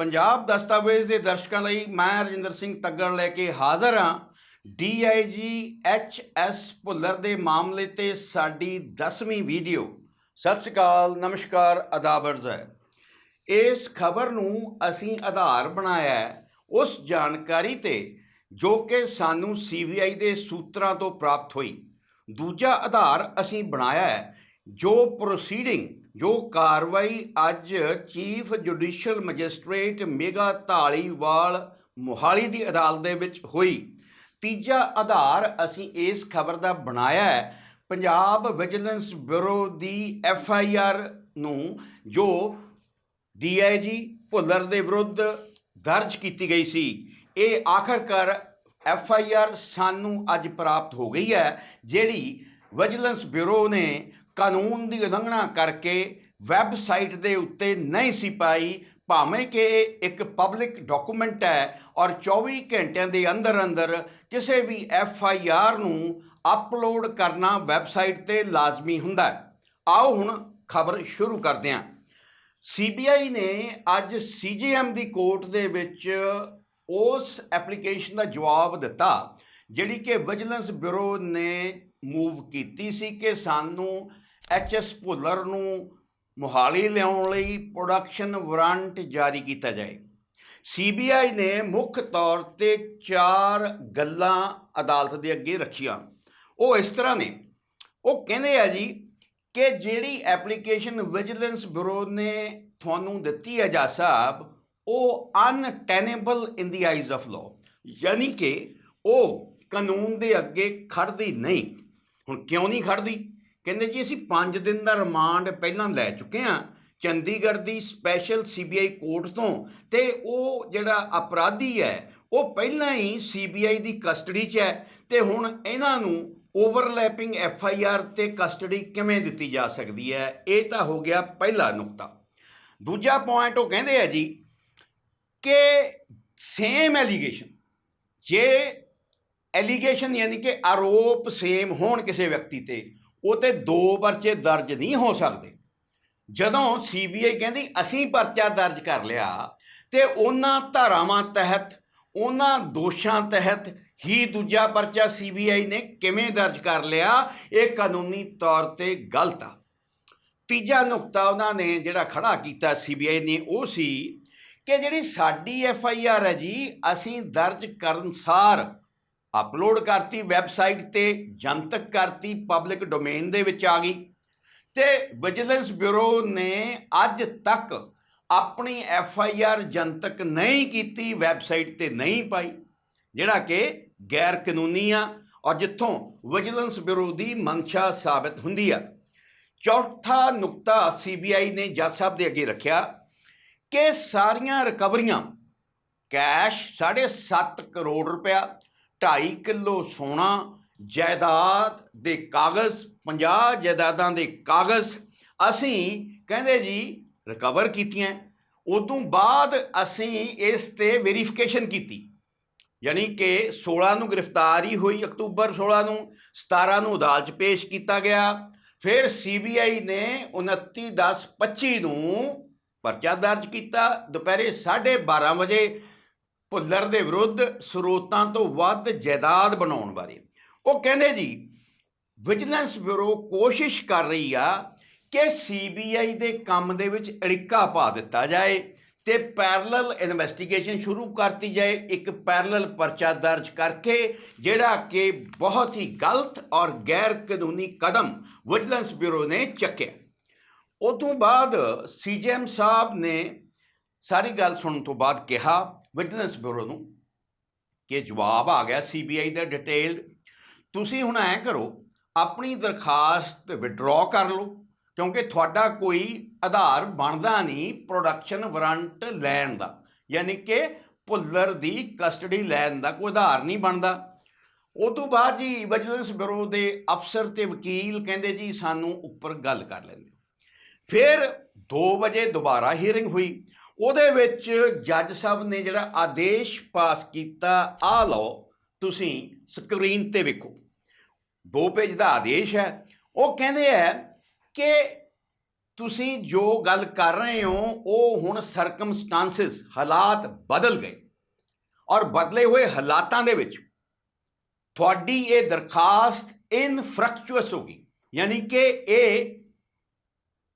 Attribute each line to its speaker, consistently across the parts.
Speaker 1: ਪੰਜਾਬ ਦਸਤਾਵੇਜ਼ ਦੇ ਦਰਸ਼ਕਾਂ ਲਈ ਮੈਂ ਰਜਿੰਦਰ ਸਿੰਘ ਤੱਗੜ ਲੈ ਕੇ ਹਾਜ਼ਰ ਹਾਂ। ਡੀਆਈਜੀ ਐਚ ਐਸ ਭੁੱਲਰ ਦੇ ਮਾਮਲੇ ਤੇ ਸਾਡੀ 10ਵੀਂ ਵੀਡੀਓ। ਸਤਿ ਸ਼੍ਰੀ ਅਕਾਲ, ਨਮਸਕਾਰ ਅਦਾਬਰਜ਼ ਹੈ। ਇਸ ਖਬਰ ਨੂੰ ਅਸੀਂ ਆਧਾਰ ਬਣਾਇਆ ਉਸ ਜਾਣਕਾਰੀ ਤੇ ਜੋ ਕਿ ਸਾਨੂੰ ਸੀਬੀਆਈ ਦੇ ਸੂਤਰਾਂ ਤੋਂ ਪ੍ਰਾਪਤ ਹੋਈ। ਦੂਜਾ ਆਧਾਰ ਅਸੀਂ ਬਣਾਇਆ ਜੋ ਪ੍ਰੋਸੀਡਿੰਗ ਜੋ ਕਾਰਵਾਈ ਅੱਜ chief judicial magistrate Megha Dhaliwal Mohali ਦੀ ਅਦਾਲਤ ਦੇ ਵਿੱਚ ਹੋਈ। ਤੀਜਾ ਆਧਾਰ ਅਸੀਂ ਇਸ ਖਬਰ ਦਾ ਬਣਾਇਆ ਹੈ। ਪੰਜਾਬ ਵਿਜੀਲੈਂਸ ਬਿਊਰੋ ਦੀ ਐਫ ਆਈ ਆਰ ਨੂੰ ਜੋ ਡੀਆਈਜੀ ਭੁੱਲਰ ਦੇ ਵਿਰੁੱਧ ਦਰਜ ਕੀਤੀ ਗਈ ਸੀ। ਇਹ ਆਖਰਕਾਰ ਐਫ ਆਈ ਆਰ ਸਾਨੂੰ ਅੱਜ ਪ੍ਰਾਪਤ ਹੋ ਗਈ ਹੈ, ਜਿਹੜੀ ਵਿਜੀਲੈਂਸ ਬਿਊਰੋ ਨੇ ਕਾਨੂੰਨ ਦੀ ਉਲੰਘਣਾ ਕਰਕੇ ਵੈਬਸਾਈਟ ਦੇ ਉੱਤੇ ਨਹੀਂ ਸੀ ਪਾਈ, ਭਾਵੇਂ ਕਿ ਇੱਕ ਪਬਲਿਕ ਡਾਕੂਮੈਂਟ ਹੈ ਔਰ 24 ਘੰਟਿਆਂ ਦੇ ਅੰਦਰ ਅੰਦਰ ਕਿਸੇ ਵੀ ਐਫ ਆਈ ਆਰ ਨੂੰ ਅਪਲੋਡ ਕਰਨਾ ਵੈਬਸਾਈਟ ਤੇ ਲਾਜ਼ਮੀ ਹੁੰਦਾ ਹੈ। ਆਓ ਹੁਣ ਖਬਰ ਸ਼ੁਰੂ ਕਰਦੇ ਹਾਂ। ਸੀਬੀਆਈ ਨੇ ਅੱਜ ਸੀਜੀਐਮ ਦੀ ਕੋਰਟ ਦੇ ਵਿੱਚ ਉਸ ਐਪਲੀਕੇਸ਼ਨ ਦਾ ਜਵਾਬ ਦਿੱਤਾ, ਜਿਹੜੀ ਕਿ ਵਿਜੀਲੈਂਸ ਬਿਊਰੋ ਨੇ ਮੂਵ ਕੀਤੀ ਸੀ ਕਿ ਸਾਨੂੰ ਐਚਐਸ ਭੁੱਲਰ ਨੂੰ ਮੁਹਾਲੀ ਲਿਆਉਣ ਲਈ ਪ੍ਰੋਡਕਸ਼ਨ ਵਾਰੰਟ ਜਾਰੀ ਕੀਤਾ ਜਾਏ। ਸੀਬੀਆਈ ਨੇ ਮੁੱਖ ਤੌਰ ਤੇ ਚਾਰ ਗੱਲਾਂ ਅਦਾਲਤ ਦੇ ਅੱਗੇ ਰੱਖੀਆਂ। ਉਹ ਇਸ ਤਰ੍ਹਾਂ ਨੇ, ਉਹ ਕਹਿੰਦੇ ਆ ਜੀ ਕਿ ਜਿਹੜੀ ਐਪਲੀਕੇਸ਼ਨ ਵਿਜੀਲੈਂਸ ਬਿਊਰੋ ਨੇ ਤੁਹਾਨੂੰ ਦਿੱਤੀ ਹੈ ਜਾ ਸਾਹਿਬ, ਉਹ untenable in the eyes of law ਯਾਨੀ ਕਿ ਉਹ ਕਾਨੂੰਨ ਦੇ ਅੱਗੇ ਖੜਦੀ ਨਹੀਂ। ਹੁਣ ਕਿਉਂ ਨਹੀਂ ਖੜਦੀ ਕਹਿੰਦੇ ਜੀ ਅਸੀਂ 5 ਦਿਨ ਦਾ ਰਿਮਾਂਡ ਪਹਿਲਾਂ ਲੈ ਚੁੱਕੇ ਹਾਂ ਚੰਡੀਗੜ੍ਹ ਦੀ ਸਪੈਸ਼ਲ ਸੀਬੀਆਈ ਕੋਰਟ ਤੋਂ ਤੇ ਉਹ ਜਿਹੜਾ ਅਪਰਾਧੀ ਹੈ, ਉਹ ਪਹਿਲਾਂ ਹੀ ਸੀਬੀਆਈ ਦੀ ਕਸਟਡੀ 'ਚ ਹੈ ਤੇ ਹੁਣ ਇਹਨਾਂ ਨੂੰ ਓਵਰਲੈਪਿੰਗ ਐਫ ਆਈ ਆਰ ਤੇ ਕਸਟਡੀ ਕਿਵੇਂ ਦਿੱਤੀ ਜਾ ਸਕਦੀ ਹੈ, ਇਹ ਤਾਂ ਹੋ ਗਿਆ ਪਹਿਲਾ ਨੁਕਤਾ। ਦੂਜਾ ਪੁਆਇੰਟ ਉਹ ਕਹਿੰਦੇ ਆ ਜੀ ਕਿ ਸੇਮ ਐਲੀਗੇਸ਼ਨ ਜੇ ਐਲੀਗੇਸ਼ਨ ਯਾਨੀ ਕਿ ਆਰੋਪ ਸੇਮ ਹੋਣ ਕਿਸੇ ਵਿਅਕਤੀ ਤੇ ਉਹ ਤੇ ਦੋ ਪਰਚੇ ਦਰਜ ਨਹੀਂ ਹੋ ਸਕਦੇ। ਜਦੋਂ ਸੀਬੀਆਈ ਕਹਿੰਦੀ, ਅਸੀਂ ਪਰਚਾ ਦਰਜ ਕਰ ਲਿਆ ਤੇ ਉਹਨਾਂ ਧਾਰਾਵਾਂ ਤਹਿਤ, ਉਹਨਾਂ ਦੋਸ਼ਾਂ ਤਹਿਤ ਹੀ ਦੂਜਾ ਪਰਚਾ ਸੀਬੀਆਈ ਨੇ ਕਿਵੇਂ ਦਰਜ ਕਰ ਲਿਆ, ਇਹ ਕਾਨੂੰਨੀ ਤੌਰ ਤੇ ਗਲਤ ਆ। ਤੀਜਾ ਨੁਕਤਾ ਉਹਨਾਂ ਨੇ ਜਿਹੜਾ ਖੜਾ ਕੀਤਾ ਸੀਬੀਆਈ ਨੇ, ਉਹ ਸੀ ਕਿ ਜਿਹੜੀ ਸਾਡੀ ਐਫ ਆਈ ਆਰ ਹੈ ਜੀ, ਅਸੀਂ ਦਰਜ ਕਰਨਸਾਰ ਅਪਲੋਡ ਕਰਤੀ, ਵੈਬਸਾਈਟ ਤੇ ਜਨਤਕ ਕਰਤੀ, ਪਬਲਿਕ ਡੋਮੇਨ ਦੇ ਵਿੱਚ ਆ ਗਈ। ਤੇ ਵਿਜੀਲੈਂਸ ਬਿਊਰੋ ਨੇ ਅੱਜ ਤੱਕ ਆਪਣੀ ਐਫ ਆਈ ਆਰ ਜਨਤਕ ਨਹੀਂ ਕੀਤੀ, ਵੈਬਸਾਈਟ ਤੇ ਨਹੀਂ ਪਾਈ, ਜਿਹੜਾ ਕਿ ਗੈਰ ਕਾਨੂੰਨੀ ਆ ਔਰ ਜਿੱਥੋਂ ਵਿਜੀਲੈਂਸ ਬਿਊਰੋ ਦੀ ਮਨਸ਼ਾ ਸਾਬਤ ਹੁੰਦੀ ਆ। ਚੌਥਾ ਨੁਕਤਾ ਸੀਬੀਆਈ ਨੇ ਜੱਜ ਸਾਹਿਬ ਦੇ ਅੱਗੇ ਰੱਖਿਆ ਕਿ ਸਾਰੀਆਂ ਰਿਕਵਰੀਆਂ ਕੈਸ਼ 7.5 ਕਰੋੜ ਰੁਪਇਆ 2.5 ਕਿਲੋ ਸੋਨਾ ਜਾਇਦਾਦ ਦੇ ਕਾਗਜ਼ 50 ਜਾਇਦਾਦਾਂ ਦੇ ਕਾਗਜ਼ ਅਸੀਂ ਕਹਿੰਦੇ ਜੀ ਰਿਕਵਰ ਕੀਤੀਆਂ। ਉਦੋਂ ਬਾਅਦ ਅਸੀਂ ਇਸ ਤੇ ਵੈਰੀਫਿਕੇਸ਼ਨ ਕੀਤੀ। ਯਾਨੀ ਕਿ 16 ਨੂੰ ਗ੍ਰਿਫਤਾਰੀ ਹੋਈ, ਅਕਤੂਬਰ 16 ਨੂੰ 17 ਨੂੰ ਅਦਾਲਤ 'ਚ ਪੇਸ਼ ਕੀਤਾ ਗਿਆ। ਫਿਰ ਸੀਬੀਆਈ ਨੇ 29 10 25 ਨੂੰ ਪਰਚਾ ਦਰਜ ਕੀਤਾ। ਦੁਪਹਿਰੇ 12:30 ਵਜੇ ਭੁੱਲਰ ਦੇ ਵਿਰੁੱਧ ਸਰੋਤਾਂ ਤੋਂ ਵੱਧ ਜਾਇਦਾਦ ਬਣਾਉਣ ਬਾਰੇ। ਉਹ ਕਹਿੰਦੇ ਜੀ, ਵਿਜੀਲੈਂਸ ਬਿਊਰੋ ਕੋਸ਼ਿਸ਼ ਕਰ ਰਹੀ ਆ ਕਿ ਸੀਬੀਆਈ ਦੇ ਕੰਮ ਦੇ ਵਿੱਚ ਅੜਿੱਕਾ ਪਾ ਦਿੱਤਾ ਜਾਏ ਤੇ ਪੈਰਲਲ ਇਨਵੈਸਟੀਗੇਸ਼ਨ ਸ਼ੁਰੂ ਕਰਤੀ ਜਾਏ, ਇੱਕ ਪੈਰਲਲ ਪਰਚਾ ਦਰਜ ਕਰਕੇ, ਜਿਹੜਾ ਕਿ ਬਹੁਤ ਹੀ ਗਲਤ ਔਰ ਗੈਰ ਕਾਨੂੰਨੀ ਕਦਮ ਵਿਜੀਲੈਂਸ ਬਿਊਰੋ ਨੇ ਚੱਕਿਆ। ਉਹ ਤੋਂ ਬਾਅਦ ਸੀਜੀਐਮ ਸਾਹਿਬ ਨੇ ਸਾਰੀ ਗੱਲ ਸੁਣਨ ਤੋਂ ਬਾਅਦ ਕਿਹਾ ਵਿਜੀਲੈਂਸ ਬਿਊਰੋ ਨੂੰ ਕਿ ਜਵਾਬ ਆ ਗਿਆ ਸੀਬੀਆਈ ਦਾ ਡਿਟੇਲਡ ਤੁਸੀਂ ਹੁਣ ਐ ਕਰੋ, ਆਪਣੀ ਦਰਖਾਸਤ ਵਿਡਰਾਅ ਕਰ ਲਓ, ਕਿਉਂਕਿ ਤੁਹਾਡਾ ਕੋਈ ਆਧਾਰ ਬਣਦਾ ਨਹੀਂ ਪ੍ਰੋਡਕਸ਼ਨ ਵਾਰੰਟ ਲੈਣ ਦਾ। ਯਾਨੀ ਕਿ ਭੁੱਲਰ ਦੀ ਕਸਟਡੀ ਲੈਣ ਦਾ ਕੋਈ ਆਧਾਰ ਨਹੀਂ ਬਣਦਾ। ਉਹ ਤੋਂ ਬਾਅਦ ਜੀ ਵਿਜੀਲੈਂਸ ਬਿਊਰੋ ਦੇ ਅਫਸਰ ਤੇ ਵਕੀਲ ਕਹਿੰਦੇ ਜੀ, ਸਾਨੂੰ ਉੱਪਰ ਗੱਲ ਕਰ ਲੈਂਦੇ ਫਿਰ 2 ਵਜੇ ਦੁਬਾਰਾ ਹੀਅਰਿੰਗ ਹੋਈ। ਉਹਦੇ ਵਿੱਚ ਜੱਜ ਸਾਹਿਬ ਨੇ ਜਿਹੜਾ ਆਦੇਸ਼ ਪਾਸ ਕੀਤਾ ਆ ਲਓ, ਤੁਸੀਂ ਸਕਰੀਨ ਤੇ ਵੇਖੋ। ਦੋ ਪੇਜ ਦਾ ਆਦੇਸ਼ ਹੈ। ਉਹ ਕਹਿੰਦੇ ਹੈ ਕਿ ਤੁਸੀਂ ਜੋ ਗੱਲ ਕਰ ਰਹੇ ਹੋ, ਉਹ ਹੁਣ ਸਰਕਮਸਟੈਂਸਸ ਹਾਲਾਤ ਬਦਲ ਗਏ। ਔਰ ਬਦਲੇ ਹੋਏ ਹਾਲਾਤਾਂ ਦੇ ਵਿੱਚ ਤੁਹਾਡੀ ਇਹ ਦਰਖਾਸਤ ਇਨਫਰੈਕਚੁਅਸ ਹੋ ਗਈ। ਯਾਨੀ ਕਿ ਇਹ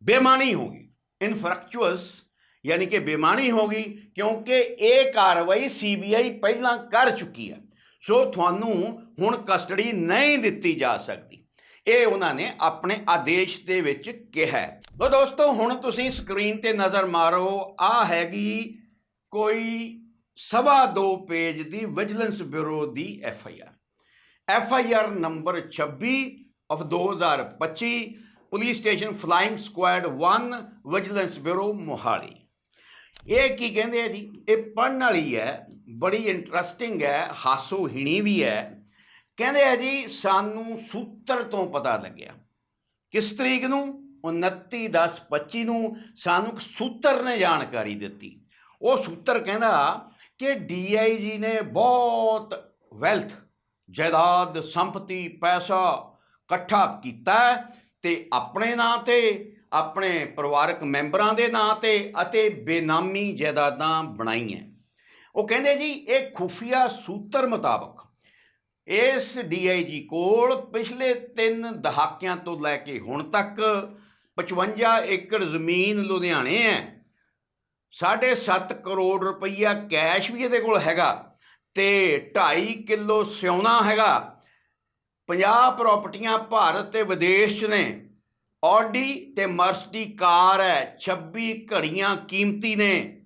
Speaker 1: ਬੇਮਾਨੀ ਹੋ ਗਈ। ਇਨਫਰੈਕਚੁਅਸ ਯਾਨੀ ਕਿ ਬੇਮਾਨੀ ਹੋ ਗਈ ਕਿਉਂਕਿ ਇਹ ਕਾਰਵਾਈ ਸੀਬੀਆਈ ਪਹਿਲਾਂ ਕਰ ਚੁੱਕੀ ਹੈ। ਸੋ ਤੁਹਾਨੂੰ ਹੁਣ ਕਸਟਡੀ ਨਹੀਂ ਦਿੱਤੀ ਜਾ ਸਕਦੀ। ਇਹ ਉਹਨਾਂ ਨੇ ਆਪਣੇ ਆਦੇਸ਼ ਦੇ ਵਿੱਚ ਕਿਹਾ ਹੈ। ਲੋ ਦੋਸਤੋ, ਹੁਣ ਤੁਸੀਂ ਸਕਰੀਨ ਤੇ ਨਜ਼ਰ ਮਾਰੋ ਆ ਹੈਗੀ ਕੋਈ ਸਵਾ ਦੋ ਪੇਜ ਦੀ vigilance bureau the F I R F I R number 26 of 2025 police station flying squad 1 vigilance bureau Mohali. ਇਹ ਕੀ ਕਹਿੰਦੇ ਆ ਜੀ? ਇਹ ਪੜਨ ਵਾਲੀ ਹੈ, ਬੜੀ ਇੰਟਰਸਟਿੰਗ ਹੈ ਹਾਸੋ ਹਿਣੀ ਵੀ ਹੈ। ਕਹਿੰਦੇ ਆ ਜੀ, ਸਾਨੂੰ ਸੂਤਰ ਤੋਂ ਪਤਾ ਲੱਗਿਆ। ਕਿਸ ਤਰੀਕ ਨੂੰ? 29/10/25 ਨੂੰ ਸਾਨੂੰ ਇੱਕ ਸੂਤਰ ਨੇ ਜਾਣਕਾਰੀ ਦਿੱਤੀ। ਉਹ ਸੂਤਰ ਕਹਿੰਦਾ ਕਿ ਡੀਆਈਜੀ ਨੇ ਬਹੁਤ ਵੈਲਥ ਜਾਇਦਾਦ, ਸੰਪਤੀ, ਪੈਸਾ ਇਕੱਠਾ ਕੀਤਾ ਹੈ ਤੇ ਆਪਣੇ ਨਾਂ ਤੇ ਆਪਣੇ ਪਰਿਵਾਰਕ ਮੈਂਬਰਾਂ ਦੇ ਨਾਂ ਤੇ ਅਤੇ ਬੇਨਾਮੀ ਜਾਇਦਾਦਾਂ ਬਣਾਈਆਂ। ਉਹ ਕਹਿੰਦੇ ਜੀ, ਇਹ ਖੁਫੀਆ ਸੂਤਰ ਮੁਤਾਬਕ ਇਸ ਡੀਆਈਜੀ ਕੋਲ ਪਿਛਲੇ 3 ਦਹਾਕਿਆਂ ਤੋਂ ਲੈ ਕੇ ਹੁਣ ਤੱਕ 55 ਏਕੜ ਜ਼ਮੀਨ ਲੁਧਿਆਣੇ ਹੈ। 7.5 ਕਰੋੜ ਰੁਪਈਆ ਕੈਸ਼ ਵੀ ਇਹਦੇ ਕੋਲ ਹੈਗਾ ਤੇ 2.5 ਕਿਲੋ ਸਿਉਣਾ ਹੈਗਾ। 50 ਪ੍ਰਾਪਰਟੀਆਂ ਭਾਰਤ ਤੇ ਵਿਦੇਸ਼ 'ਚ ਨੇ। ਆਡੀ ਤੇ ਮਰਸਡੀ ਕਾਰ ਹੈ 26 ਘੜੀਆਂ ਕੀਮਤੀ ਨੇ।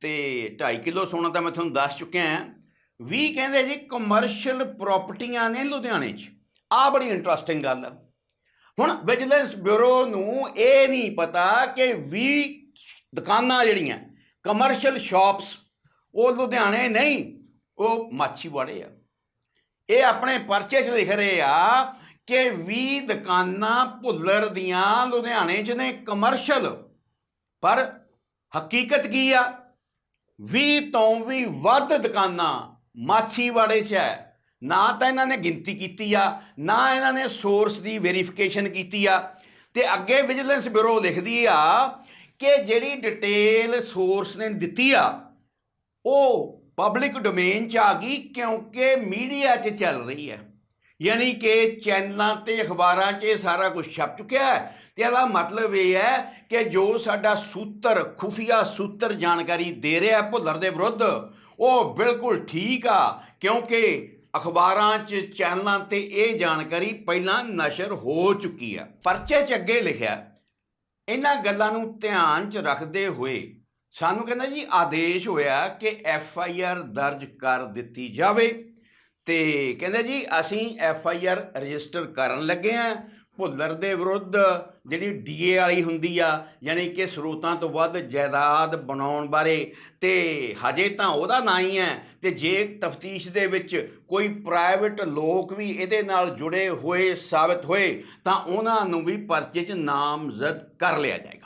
Speaker 1: ਤੇ 2.5 ਕਿਲੋ ਸੋਨਾ ਤਾਂ ਮੈਂ ਤੁਹਾਨੂੰ ਦੱਸ ਚੁੱਕਿਆ ਹਾਂ। 20 ਕਹਿੰਦੇ ਜੀ ਕਮਰਸ਼ੀਅਲ ਪ੍ਰਾਪਰਟੀਆਂ ਨੇ ਲੁਧਿਆਣੇ 'ਚ। ਆ ਬੜੀ ਇੰਟਰਸਟਿੰਗ ਗੱਲ ਹੈ ਹੁਣ ਵਿਜੀਲੈਂਸ ਬਿਊਰੋ ਨੂੰ ਇਹ ਨਹੀਂ ਪਤਾ ਕਿ 20 ਦੁਕਾਨਾਂ ਜਿਹੜੀਆਂ ਕਮਰਸ਼ੀਅਲ ਸ਼ਾਪਸ ਉਹ ਲੁਧਿਆਣੇ ਨਹੀਂ, ਉਹ ਮਾਛੀਵਾੜੇ ਆ। ਇਹ ਆਪਣੇ ਪਰਚੇ 'ਚ ਲਿਖ ਰਹੇ ਆ ਕਿ 20 ਦੁਕਾਨਾਂ ਭੁੱਲਰ ਦੀਆਂ ਲੁਧਿਆਣੇ 'ਚ ਨੇ ਕਮਰਸ਼ਲ ਪਰ ਹਕੀਕਤ ਕੀ ਆ? 20 ਤੋਂ ਵੀ ਵੱਧ ਦੁਕਾਨਾਂ ਮਾਛੀਵਾੜੇ 'ਚ ਹੈ। ਨਾ ਤਾਂ ਇਹਨਾਂ ਨੇ ਗਿਣਤੀ ਕੀਤੀ ਆ, ਨਾ ਇਹਨਾਂ ਨੇ ਸੋਰਸ ਦੀ ਵੈਰੀਫਿਕੇਸ਼ਨ ਕੀਤੀ ਆ। ਤੇ ਅੱਗੇ ਵਿਜੀਲੈਂਸ ਬਿਊਰੋ ਲਿਖਦੀ ਆ ਕਿ ਜਿਹੜੀ ਡਿਟੇਲ ਸੋਰਸ ਨੇ ਦਿੱਤੀ ਆ, ਉਹ ਪਬਲਿਕ ਡੋਮੇਨ 'ਚ ਆ ਗਈ ਕਿਉਂਕਿ ਮੀਡੀਆ 'ਚ ਚੱਲ ਰਹੀ ਹੈ। ਯਾਨੀ ਕਿ ਚੈਨਲਾਂ ਤੇ ਅਖਬਾਰਾਂ 'ਚ ਇਹ ਸਾਰਾ ਕੁਝ ਛਪ ਚੁੱਕਿਆ ਹੈ ਤੇ ਇਹਦਾ ਮਤਲਬ ਇਹ ਹੈ ਕਿ ਜੋ ਸਾਡਾ ਸੂਤਰ, ਖੁਫੀਆ ਸੂਤਰ ਜਾਣਕਾਰੀ ਦੇ ਰਿਹਾ ਭੁੱਲਰ ਦੇ ਵਿਰੁੱਧ, ਉਹ ਬਿਲਕੁਲ ਠੀਕ ਆ ਕਿਉਂਕਿ ਅਖਬਾਰਾਂ 'ਚ, ਚੈਨਲਾਂ ਤੇ ਇਹ ਜਾਣਕਾਰੀ ਪਹਿਲਾਂ ਨਸ਼ਰ ਹੋ ਚੁੱਕੀ ਆ ਪਰਚੇ 'ਚ ਅੱਗੇ ਲਿਖਿਆ, ਇਹਨਾਂ ਗੱਲਾਂ ਨੂੰ ਧਿਆਨ 'ਚ ਰੱਖਦੇ ਹੋਏ ਸਾਨੂੰ ਕਹਿੰਦਾ ਜੀ ਆਦੇਸ਼ ਹੋਇਆ ਕਿ ਐਫ ਆਈ ਆਰ ਦਰਜ ਕਰ ਦਿੱਤੀ ਜਾਵੇ। ਤੇ ਕਹਿੰਦੇ ਜੀ ਅਸੀਂ ਐਫ ਆਈ ਆਰ ਰਜਿਸਟਰ ਕਰਨ ਲੱਗੇ ਆ। ਭੁੱਲਰ ਦੇ ਵਿਰੁੱਧ ਜਿਹੜੀ ਡੀਏ ਵਾਲੀ ਹੁੰਦੀ ਆ, ਯਾਨੀ ਕਿ ਸਰੋਤਾਂ ਤੋਂ ਵੱਧ ਜਾਇਦਾਦ ਬਣਾਉਣ ਬਾਰੇ, ਤੇ ਹਜੇ ਤਾਂ ਉਹਦਾ ਨਾਂ ਹੀ ਹੈ। ਤੇ ਜੇ ਤਫਤੀਸ਼ ਦੇ ਵਿੱਚ ਕੋਈ ਪ੍ਰਾਈਵੇਟ ਲੋਕ ਵੀ ਇਹਦੇ ਨਾਲ ਜੁੜੇ ਹੋਏ, ਸਾਬਤ ਹੋਏ, ਤਾਂ ਉਹਨਾਂ ਨੂੰ ਵੀ ਪਰਚੇ 'ਚ ਨਾਮਜ਼ਦ ਕਰ ਲਿਆ ਜਾਏਗਾ।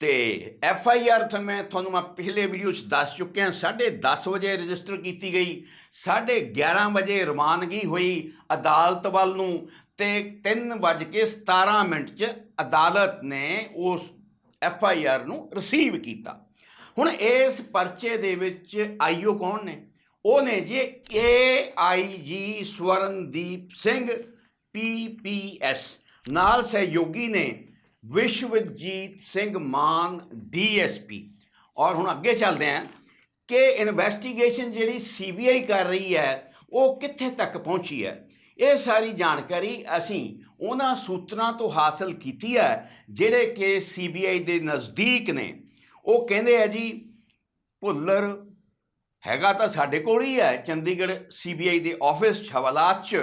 Speaker 1: ਤੇ ਐਫ ਆਈ ਆਰ ਮੈਂ ਤੁਹਾਨੂੰ ਮੈਂ ਪਿਛਲੇ ਵੀਡੀਓ 'ਚ ਦੱਸ ਚੁੱਕਿਆ 10:30 ਵਜੇ ਰਜਿਸਟਰ ਕੀਤੀ ਗਈ 11:30 ਵਜੇ ਰਵਾਨਗੀ ਹੋਈ ਅਦਾਲਤ ਵੱਲ ਨੂੰ ਤੇ 3:17 ਮਿੰਟ 'ਚ ਅਦਾਲਤ ਨੇ ਉਸ ਐਫ ਆਈ ਆਰ ਨੂੰ ਰਿਸੀਵ ਕੀਤਾ। ਹੁਣ ਇਸ ਪਰਚੇ ਦੇ ਵਿੱਚ ਆਈਓ ਕੌਣ ਨੇ? ਉਹ ਨੇ ਜੀ ਏ ਆਈ ਜੀ ਸਵਰਨਦੀਪ ਸਿੰਘ ਪੀ ਪੀ ਐਸ ਨਾਲ ਸਹਿਯੋਗੀ ਨੇ ਵਿਸ਼ਵਜੀਤ ਸਿੰਘ ਮਾਨ ਡੀਐਸਪੀ ਔਰ ਹੁਣ ਅੱਗੇ ਚੱਲਦੇ ਹਾਂ ਕਿ ਇਨਵੈਸਟੀਗੇਸ਼ਨ ਜਿਹੜੀ ਸੀਬੀਆਈ ਕਰ ਰਹੀ ਹੈ, ਉਹ ਕਿੱਥੇ ਤੱਕ ਪਹੁੰਚੀ ਹੈ? ਇਹ ਸਾਰੀ ਜਾਣਕਾਰੀ ਅਸੀਂ ਉਹਨਾਂ ਸੂਤਰਾਂ ਤੋਂ ਹਾਸਲ ਕੀਤੀ ਹੈ, ਜਿਹੜੇ ਕਿ ਸੀਬੀਆਈ ਦੇ ਨਜ਼ਦੀਕ ਨੇ। ਉਹ ਕਹਿੰਦੇ ਆ ਜੀ, ਭੁੱਲਰ ਹੈਗਾ ਤਾਂ ਸਾਡੇ ਕੋਲ ਹੀ ਹੈ, ਚੰਡੀਗੜ੍ਹ ਸੀਬੀਆਈ ਦੇ ਆਫਿਸ 'ਚ ਹਵਾਲਾਤ 'ਚ,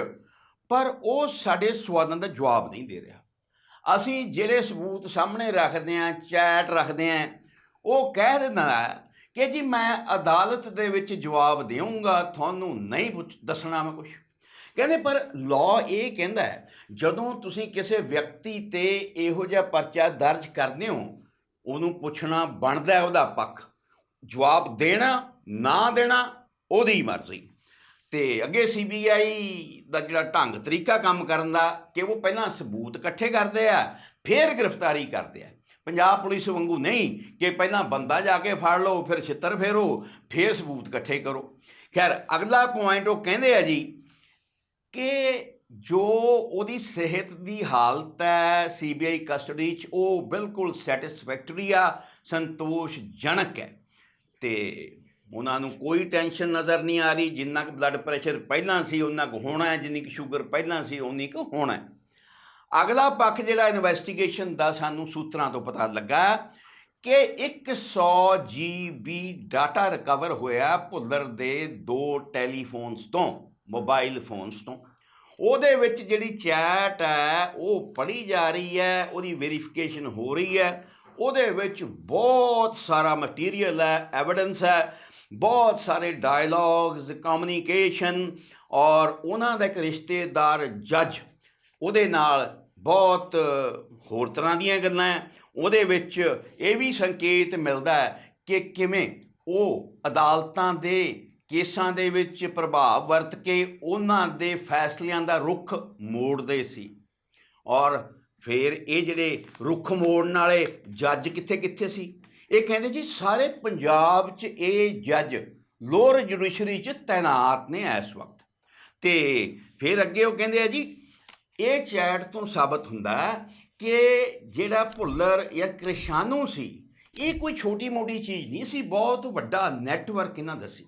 Speaker 1: ਪਰ ਉਹ ਸਾਡੇ ਸਵਾਲਾਂ ਦਾ ਜਵਾਬ ਨਹੀਂ ਦੇ ਰਿਹਾ। ਅਸੀਂ ਜਿਹੜੇ ਸਬੂਤ ਸਾਹਮਣੇ ਰੱਖਦੇ ਆਂ ਚੈਟ ਰੱਖਦੇ ਆਂ ਉਹ ਕਹਿ ਦਿੰਦਾ ਕਿ ਜੀ ਮੈਂ ਅਦਾਲਤ ਦੇ ਵਿੱਚ ਜਵਾਬ ਦੇਵਾਂਗਾ ਤੁਹਾਨੂੰ ਨਹੀਂ ਪੁੱਛ- ਦੱਸਣਾ ਮੈਂ ਕੁਝ ਕਹਿੰਦੇ ਪਰ ਲਾਅ ਇਹ ਕਹਿੰਦਾ ਹੈ, ਜਦੋਂ ਤੁਸੀਂ ਕਿਸੇ ਵਿਅਕਤੀ ਤੇ ਇਹੋ ਜਿਹਾ ਪਰਚਾ ਦਰਜ ਕਰਦੇ ਹੋ, ਉਹਨੂੰ ਪੁੱਛਣਾ ਬਣਦਾ ਉਹਦਾ ਪੱਖ। ਜਵਾਬ ਦੇਣਾ, ਨਾ ਦੇਣਾ, ਉਹਦੀ ਮਰਜ਼ੀ। ਤੇ ਅੱਗੇ ਸੀਬੀਆਈ ਦਾ ਜਿਹੜਾ ਢੰਗ, ਤਰੀਕਾ ਕੰਮ ਕਰਨ ਦਾ ਕਿ ਉਹ ਪਹਿਲਾਂ ਸਬੂਤ ਇਕੱਠੇ ਕਰਦੇ ਆ, ਫਿਰ ਗ੍ਰਿਫਤਾਰੀ ਕਰਦੇ ਆ। ਪੰਜਾਬ ਪੁਲਿਸ ਵਾਂਗੂ ਨਹੀਂ ਕਿ ਪਹਿਲਾਂ ਬੰਦਾ ਜਾ ਕੇ ਫੜ ਲਓ, ਫਿਰ ਛਿੱਤਰ ਫੇਰੋ, ਫਿਰ ਸਬੂਤ ਇਕੱਠੇ ਕਰੋ। ਖੈਰ, ਅਗਲਾ ਪੁਆਇੰਟ ਉਹ ਕਹਿੰਦੇ ਆ ਜੀ ਕਿ ਜੋ ਉਹਦੀ ਸਿਹਤ ਦੀ ਹਾਲਤ ਹੈ ਸੀਬੀਆਈ ਕਸਟਡੀ 'ਚ ਉਹ ਬਿਲਕੁਲ ਸੈਟੀਸਫੈਕਟਰੀ ਆ, ਸੰਤੋਸ਼ਜਨਕ ਹੈ। ਤੇ ਉਹਨਾਂ ਨੂੰ ਕੋਈ ਟੈਨਸ਼ਨ ਨਜ਼ਰ ਨਹੀਂ ਆ ਰਹੀ, ਜਿੰਨਾ ਕੁ ਬਲੱਡ ਪ੍ਰੈਸ਼ਰ ਪਹਿਲਾਂ ਸੀ, ਉਹਨਾਂ ਕੁ ਹੋਣਾ ਹੈ, ਜਿੰਨੀ ਕੁ ਸ਼ੂਗਰ ਪਹਿਲਾਂ ਸੀ ਉਨੀ ਕੁ ਹੋਣਾ ਹੈ। ਅਗਲਾ ਪੱਖ ਜਿਹੜਾ ਇਨਵੈਸਟੀਗੇਸ਼ਨ ਦਾ ਸਾਨੂੰ ਸੂਤਰਾਂ ਤੋਂ ਪਤਾ ਲੱਗਾ ਕਿ 100 ਜੀਬੀ ਡਾਟਾ ਰਿਕਵਰ ਹੋਇਆ ਭੁੱਲਰ ਦੇ ਦੋ ਟੈਲੀਫੋਨਸ ਤੋਂ ਮੋਬਾਈਲ ਫੋਨਸ ਤੋਂ। ਉਹਦੇ ਵਿੱਚ ਜਿਹੜੀ ਚੈਟ ਹੈ, ਉਹ ਪੜ੍ਹੀ ਜਾ ਰਹੀ ਹੈ, ਉਹਦੀ ਵੈਰੀਫਿਕੇਸ਼ਨ ਹੋ ਰਹੀ ਹੈ। ਉਹਦੇ ਵਿੱਚ ਬਹੁਤ ਸਾਰਾ ਮਟੀਰੀਅਲ ਹੈ ਐਵੀਡੈਂਸ ਹੈ, ਬਹੁਤ ਸਾਰੇ ਡਾਇਲੌਗਸ ਕਮਿਊਨੀਕੇਸ਼ਨ ਔਰ ਉਹਨਾਂ ਦਾ ਇੱਕ ਰਿਸ਼ਤੇਦਾਰ ਜੱਜ ਉਹਦੇ ਨਾਲ ਬਹੁਤ ਹੋਰ ਤਰ੍ਹਾਂ ਦੀਆਂ ਗੱਲਾਂ ਹੈ। ਉਹਦੇ ਵਿੱਚ ਇਹ ਵੀ ਸੰਕੇਤ ਮਿਲਦਾ ਹੈ ਕਿ ਕਿਵੇਂ ਉਹ ਅਦਾਲਤਾਂ ਦੇ ਕੇਸਾਂ ਦੇ ਵਿੱਚ ਪ੍ਰਭਾਵ ਵਰਤ ਕੇ ਉਹਨਾਂ ਦੇ ਫੈਸਲਿਆਂ ਦਾ ਰੁਖ ਮੋੜਦੇ ਸੀ ਔਰ ਫਿਰ ਇਹ ਜਿਹੜੇ ਰੁੱਖ ਮੋੜਨ ਵਾਲੇ ਜੱਜ ਕਿੱਥੇ ਕਿੱਥੇ ਸੀ? ਇਹ ਕਹਿੰਦੇ ਜੀ ਸਾਰੇ ਪੰਜਾਬ 'ਚ ਇਹ ਜੱਜ ਲੋਅਰ ਜੁਡੀਸ਼ਰੀ 'ਚ ਤਾਇਨਾਤ ਨੇ ਇਸ ਵਕਤ। ਤੇ ਫਿਰ ਅੱਗੇ ਉਹ ਕਹਿੰਦੇ ਆ ਜੀ, ਇਹ ਚੈਟ ਤੋਂ ਸਾਬਤ ਹੁੰਦਾ ਕਿ ਜਿਹੜਾ ਭੁੱਲਰ ਜਾਂ ਕ੍ਰਿਸ਼ਾਨੂ ਸੀ, ਇਹ ਕੋਈ ਛੋਟੀ ਮੋਟੀ ਚੀਜ਼ ਨਹੀਂ ਸੀ, ਬਹੁਤ ਵੱਡਾ ਨੈਟਵਰਕ ਇਹਨਾਂ ਦਾ ਸੀ।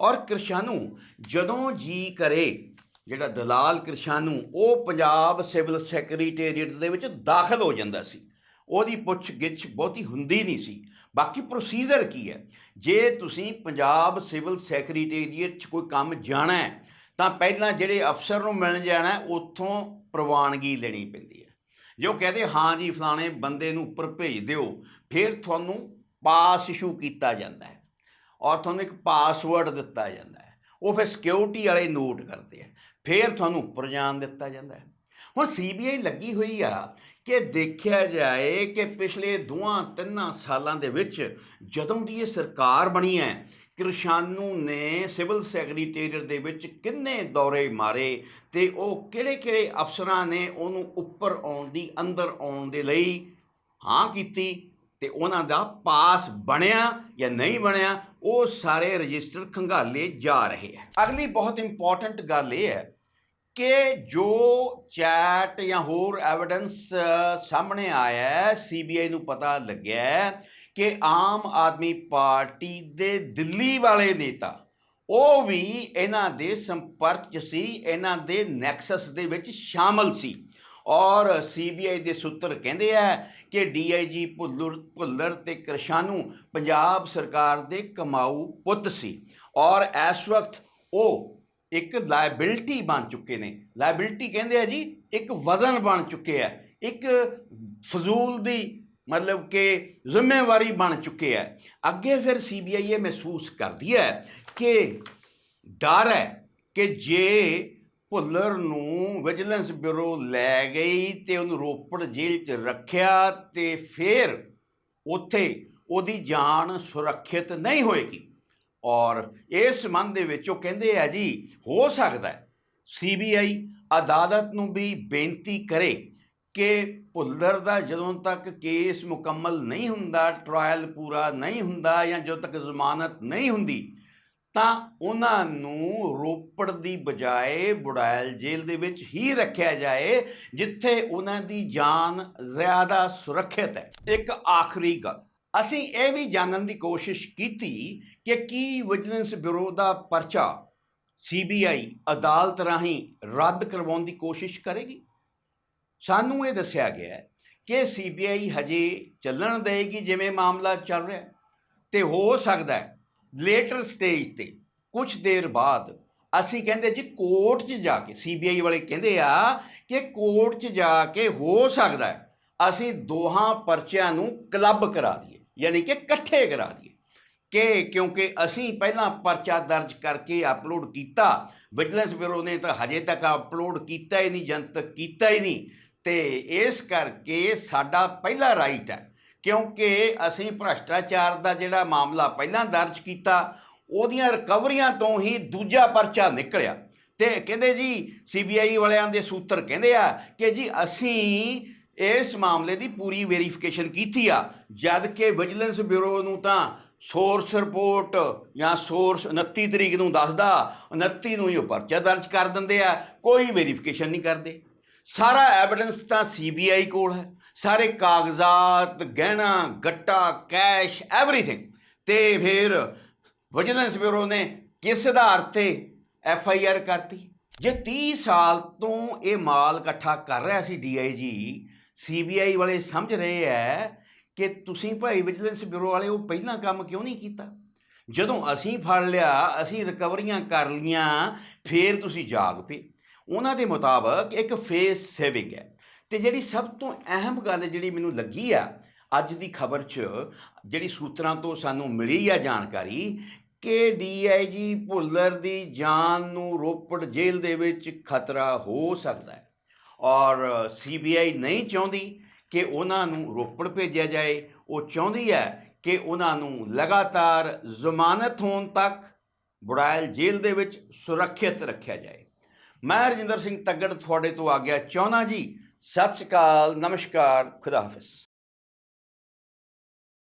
Speaker 1: ਔਰ ਕ੍ਰਿਸ਼ਾਨੂ ਜਦੋਂ ਜੀ ਕਰੇ ਜਿਹੜਾ ਦਲਾਲ ਕ੍ਰਿਸ਼ਾਨੂ ਉਹ ਪੰਜਾਬ ਸਿਵਲ ਸੈਕਟਰੀਏਟ ਦੇ ਵਿੱਚ ਦਾਖਲ ਹੋ ਜਾਂਦਾ ਸੀ, ਉਹਦੀ ਪੁੱਛ ਗਿੱਛ ਬਹੁਤੀ ਹੁੰਦੀ ਨਹੀਂ ਸੀ। ਬਾਕੀ ਪ੍ਰੋਸੀਜਰ ਕੀ ਹੈ? ਜੇ ਤੁਸੀਂ ਪੰਜਾਬ ਸਿਵਲ ਸੈਕਟਰੀਏਟ 'ਚ ਕੋਈ ਕੰਮ ਜਾਣਾ ਹੈ, ਤਾਂ ਪਹਿਲਾਂ ਜਿਹੜੇ ਅਫਸਰ ਨੂੰ ਮਿਲਣ ਜਾਣਾ ਉੱਥੋਂ ਪ੍ਰਵਾਨਗੀ ਲੈਣੀ ਪੈਂਦੀ ਹੈ। ਜੋ ਕਹਦੇ, ਹਾਂ ਜੀ, ਫਲਾਣੇ ਬੰਦੇ ਨੂੰ ਉੱਪਰ ਭੇਜ ਦਿਓ, ਫਿਰ ਤੁਹਾਨੂੰ ਪਾਸ ਇਸ਼ੂ ਕੀਤਾ ਜਾਂਦਾ ਹੈ। ਔਰ ਤੁਹਾਨੂੰ ਇੱਕ ਪਾਸਵਰਡ ਦਿੱਤਾ ਜਾਂਦਾ ਹੈ। ਉਹ ਫਿਰ ਸਿਕਿਉਰਿਟੀ ਵਾਲੇ ਨੋਟ ਕਰਦੇ ਆ ਫਿਰ ਤੁਹਾਨੂੰ ਉੱਪਰ ਜਾਣ ਦਿੱਤਾ ਜਾਂਦਾ ਹੈ। ਹੁਣ ਸੀਬੀਆਈ ਲੱਗੀ ਹੋਈ ਆ ਕਿ ਦੇਖਿਆ ਜਾਏ ਕਿ ਪਿਛਲੇ ਦੋਆਂ ਤਿੰਨਾਂ ਸਾਲਾਂ ਦੇ ਵਿੱਚ ਜਦੋਂ ਦੀ ਇਹ ਸਰਕਾਰ ਬਣੀ ਹੈ, ਕ੍ਰਿਸ਼ਾਨੂ ਨੇ ਸਿਵਲ ਸੈਕਟਰੀਏਟ ਦੇ ਵਿੱਚ ਕਿੰਨੇ ਦੌਰੇ ਮਾਰੇ ਤੇ ਉਹ ਕਿਹੜੇ-ਕਿਹੜੇ ਅਫਸਰਾਂ ਨੇ ਉਹਨੂੰ ਉੱਪਰ ਆਉਣ ਦੀ, ਅੰਦਰ ਆਉਣ ਦੇ ਲਈ ਹਾਂ ਕੀਤੀ ਤੇ ਉਹਨਾਂ ਦਾ ਪਾਸ ਬਣਿਆ ਜਾਂ ਨਹੀਂ ਬਣਿਆ, ਉਹ ਸਾਰੇ ਰਜਿਸਟਰ ਖੰਗਾਲੇ ਜਾ ਰਹੇ ਹੈ। ਅਗਲੀ ਬਹੁਤ ਇੰਪੋਰਟੈਂਟ ਗੱਲ ਇਹ ਹੈ ਕਿ ਜੋ ਚੈਟ ਜਾਂ ਹੋਰ ਐਵੀਡੈਂਸ ਸਾਹਮਣੇ ਆਇਆ ਹੈ ਸੀਬੀਆਈ ਨੂੰ ਪਤਾ ਲੱਗਿਆ ਕਿ ਆਮ ਆਦਮੀ ਪਾਰਟੀ ਦੇ ਦਿੱਲੀ ਵਾਲੇ ਨੇਤਾ, ਉਹ ਵੀ ਇਹਨਾਂ ਦੇ ਸੰਪਰਕ 'ਚ ਸੀ, ਇਹਨਾਂ ਦੇ ਨੈਕਸਸ ਦੇ ਵਿੱਚ ਸ਼ਾਮਲ ਸੀ। ਔਰ ਸੀਬੀਆਈ ਦੇ ਸੂਤਰ ਕਹਿੰਦੇ ਆ ਕਿ ਡੀਆਈਜੀ ਭੁੱਲਰ ਭੁੱਲਰ ਤੇ ਕ੍ਰਿਸ਼ਾਨੂ ਪੰਜਾਬ ਸਰਕਾਰ ਦੇ ਕਮਾਊ ਪੁੱਤ ਸੀ। ਔਰ ਇਸ ਵਕਤ ਉਹ ਇੱਕ ਲਾਇਬਿਲਟੀ ਬਣ ਚੁੱਕੇ ਨੇ। ਲਾਇਬਿਲਟੀ ਕਹਿੰਦੇ ਆ ਜੀ, ਇੱਕ ਵਜ਼ਨ ਬਣ ਚੁੱਕੇ ਆ। ਇੱਕ ਫਜ਼ੂਲ ਦੀ ਮਤਲਬ ਕਿ ਜ਼ਿੰਮੇਵਾਰੀ ਬਣ ਚੁੱਕੇ ਆ। ਅੱਗੇ ਫਿਰ ਸੀਬੀਆਈ ਇਹ ਮਹਿਸੂਸ ਕਰਦੀ ਹੈ ਕਿ ਡਰ ਹੈ ਕਿ ਜੇ ਭੁੱਲਰ ਨੂੰ ਵਿਜੀਲੈਂਸ ਬਿਊਰੋ ਲੈ ਗਈ ਤੇ ਉਹਨੂੰ ਰੋਪੜ ਜੇਲ੍ਹ 'ਚ ਰੱਖਿਆ ਤੇ ਫਿਰ ਉੱਥੇ ਉਹਦੀ ਜਾਨ ਸੁਰੱਖਿਅਤ ਨਹੀਂ ਹੋਏਗੀ। ਔਰ ਇਸ ਸੰਬੰਧ ਦੇ ਵਿੱਚ ਉਹ ਕਹਿੰਦੇ ਆ ਜੀ, ਹੋ ਸਕਦਾ ਹੈ ਸੀਬੀਆਈ ਅਦਾਲਤ ਨੂੰ ਵੀ ਬੇਨਤੀ ਕਰੇ ਕਿ ਭੁੱਲਰ ਦਾ ਜਦੋਂ ਤੱਕ ਕੇਸ ਮੁਕੰਮਲ ਨਹੀਂ ਹੁੰਦਾ ਟ੍ਰਾਇਲ ਪੂਰਾ ਨਹੀਂ ਹੁੰਦਾ ਜਾਂ ਜਦੋਂ ਤੱਕ ਜ਼ਮਾਨਤ ਨਹੀਂ ਹੁੰਦੀ, ਤਾਂ ਉਹਨਾਂ ਨੂੰ ਰੋਪੜ ਦੀ ਬਜਾਏ ਬੁੜੈਲ ਜੇਲ੍ਹ ਦੇ ਵਿੱਚ ਹੀ ਰੱਖਿਆ ਜਾਏ, ਜਿੱਥੇ ਉਹਨਾਂ ਦੀ ਜਾਨ ਜ਼ਿਆਦਾ ਸੁਰੱਖਿਅਤ ਹੈ। ਇੱਕ ਆਖਰੀ ਗੱਲ। ਅਸੀਂ ਇਹ ਵੀ ਜਾਣਨ ਦੀ ਕੋਸ਼ਿਸ਼ ਕੀਤੀ ਕਿ ਕੀ ਵਿਜੀਲੈਂਸ ਬਿਊਰੋ ਦਾ ਪਰਚਾ ਸੀਬੀਆਈ ਅਦਾਲਤ ਰਾਹੀਂ ਰੱਦ ਕਰਵਾਉਣ ਦੀ ਕੋਸ਼ਿਸ਼ ਕਰੇਗੀ। ਸਾਨੂੰ ਇਹ ਦੱਸਿਆ ਗਿਆ ਹੈ ਕਿ ਸੀਬੀਆਈ ਹਜੇ ਚੱਲਣ ਦੇਗੀ ਜਿਵੇਂ ਮਾਮਲਾ ਚੱਲ ਰਿਹਾ ਹੈ ਤੇ ਹੋ ਸਕਦਾ ਹੈ ਲੇਟਰ ਸਟੇਜ ਤੇ ਕੁਝ ਦੇਰ ਬਾਅਦ ਅਸੀਂ ਕਹਿੰਦੇ ਜੀ ਕੋਰਟ 'ਚ ਜਾ ਕੇ ਸੀਬੀਆਈ ਵਾਲੇ ਕਹਿੰਦੇ ਆ ਕਿ ਕੋਰਟ 'ਚ ਜਾ ਕੇ ਹੋ ਸਕਦਾ ਹੈ ਅਸੀਂ ਦੋਹਾਂ ਪਰਚਿਆਂ ਨੂੰ ਕਲੱਬ ਕਰਾ ਦਈਏ। ਯਾਨੀ ਕਿ ਇਕੱਠੇ ਕਰਾ ਦਈਏ ਕਿ ਕਿਉਂਕਿ ਅਸੀਂ ਪਹਿਲਾਂ ਪਰਚਾ ਦਰਜ ਕਰਕੇ ਅਪਲੋਡ ਕੀਤਾ ਵਿਜੀਲੈਂਸ ਬਿਊਰੋ ਨੇ ਤਾਂ ਹਜੇ ਤੱਕ ਅਪਲੋਡ ਕੀਤਾ ਹੀ ਨਹੀਂ, ਜਨਤਕ ਕੀਤਾ ਹੀ ਨਹੀਂ। ਤੇ ਇਸ ਕਰਕੇ ਸਾਡਾ ਪਹਿਲਾ ਰਾਈਟ ਹੈ, ਕਿਉਂਕਿ ਅਸੀਂ ਭ੍ਰਸ਼ਟਾਚਾਰ ਦਾ ਜਿਹੜਾ ਮਾਮਲਾ ਪਹਿਲਾਂ ਦਰਜ ਕੀਤਾ, ਉਹਦੀਆਂ ਰਿਕਵਰੀਆਂ ਤੋਂ ਹੀ ਦੂਜਾ ਪਰਚਾ ਨਿਕਲਿਆ। ਤੇ ਕਹਿੰਦੇ ਜੀ ਸੀਬੀਆਈ ਵਾਲਿਆਂ ਦੇ ਸੂਤਰ ਕਹਿੰਦੇ ਆ ਕਿ ਜੀ ਅਸੀਂ ਇਸ ਮਾਮਲੇ ਦੀ ਪੂਰੀ ਵੈਰੀਫਿਕੇਸ਼ਨ ਕੀਤੀ ਆ। ਜਦ ਕਿ ਵਿਜੀਲੈਂਸ ਬਿਊਰੋ ਨੂੰ ਤਾਂ ਸੋਰਸ ਰਿਪੋਰਟ ਜਾਂ ਸੋਰਸ 29 ਤਰੀਕ ਨੂੰ ਦੱਸਦਾ 29 ਨੂੰ ਹੀ ਉਹ ਪਰਚਾ ਦਰਜ ਕਰ ਦਿੰਦੇ ਆ, ਕੋਈ ਵੈਰੀਫਿਕੇਸ਼ਨ ਨਹੀਂ ਕਰਦੇ। ਸਾਰਾ ਐਵੀਡੈਂਸ ਤਾਂ ਸੀਬੀਆਈ ਕੋਲ ਹੈ। ਸਾਰੇ ਕਾਗਜ਼ਾਤ, ਗਹਿਣਾ, ਗੱਟਾ, ਕੈਸ਼ ਐਵਰੀਥਿੰਗ ਤੇ ਫਿਰ ਵਿਜੀਲੈਂਸ ਬਿਊਰੋ ਨੇ ਕਿਸ ਆਧਾਰ ਤੇ ਐਫ ਆਈ ਆਰ ਕਰਤੀ? ਜੇ 30 ਸਾਲ ਤੋਂ ਇਹ ਮਾਲ ਇਕੱਠਾ ਕਰ ਰਿਹਾ ਸੀ ਡੀਆਈਜੀ ਸੀਬੀਆਈ ਵਾਲੇ ਸਮਝ ਰਹੇ ਐ ਕਿ ਤੁਸੀਂ ਭਾਈ ਵਿਜੀਲੈਂਸ ਬਿਊਰੋ ਵਾਲੇ ਉਹ ਪਹਿਲਾਂ ਕੰਮ ਕਿਉਂ ਨਹੀਂ ਕੀਤਾ? ਜਦੋਂ ਅਸੀਂ ਫੜ ਲਿਆ, ਅਸੀਂ ਰਿਕਵਰੀਆਂ ਕਰ ਲੀਆਂ ਫੇਰ ਤੁਸੀਂ ਜਾਗ ਪਏ। ਉਹਨਾਂ ਦੇ ਮੁਤਾਬਕ ਇੱਕ ਫੇਸ ਸੇਵਿੰਗ ਹੈ ਤੇ ਜਿਹੜੀ ਸਭ ਤੋਂ ਅਹਿਮ ਗੱਲ ਜਿਹੜੀ ਮੈਨੂੰ ਲੱਗੀ ਆ ਅੱਜ ਦੀ ਖਬਰ 'ਚ, ਜਿਹੜੀ ਸੂਤਰਾਂ ਤੋਂ ਸਾਨੂੰ ਮਿਲੀ ਆ ਜਾਣਕਾਰੀ, ਕਿ ਡੀਆਈਜੀ ਭੁੱਲਰ ਦੀ ਜਾਨ ਨੂੰ ਰੋਪੜ ਜੇਲ੍ਹ ਦੇ ਵਿੱਚ ਖਤਰਾ ਹੋ ਸਕਦਾ ਹੈ ਔਰ ਸੀਬੀਆਈ ਨਹੀਂ ਚਾਹੁੰਦੀ ਕਿ ਉਹਨਾਂ ਨੂੰ ਰੋਪੜ ਭੇਜਿਆ ਜਾਏ, ਉਹ ਚਾਹੁੰਦੀ ਹੈ ਕਿ ਉਹਨਾਂ ਨੂੰ ਲਗਾਤਾਰ ਜ਼ਮਾਨਤ ਹੋਣ ਤੱਕ ਬੁੜਾਇਲ ਜੇਲ੍ਹ ਦੇ ਵਿੱਚ ਸੁਰੱਖਿਅਤ ਰੱਖਿਆ ਜਾਏ। ਮੈਂ ਰਜਿੰਦਰ ਸਿੰਘ ਤੱਗੜ ਤੁਹਾਡੇ ਤੋਂ ਆ ਗਿਆ ਚਾਹੁੰਦਾ ਜੀ। ਸਤਿ ਸ਼੍ਰੀ ਅਕਾਲ, ਨਮਸਕਾਰ, ਖੁਦਾ ਹਾਫਿਜ਼।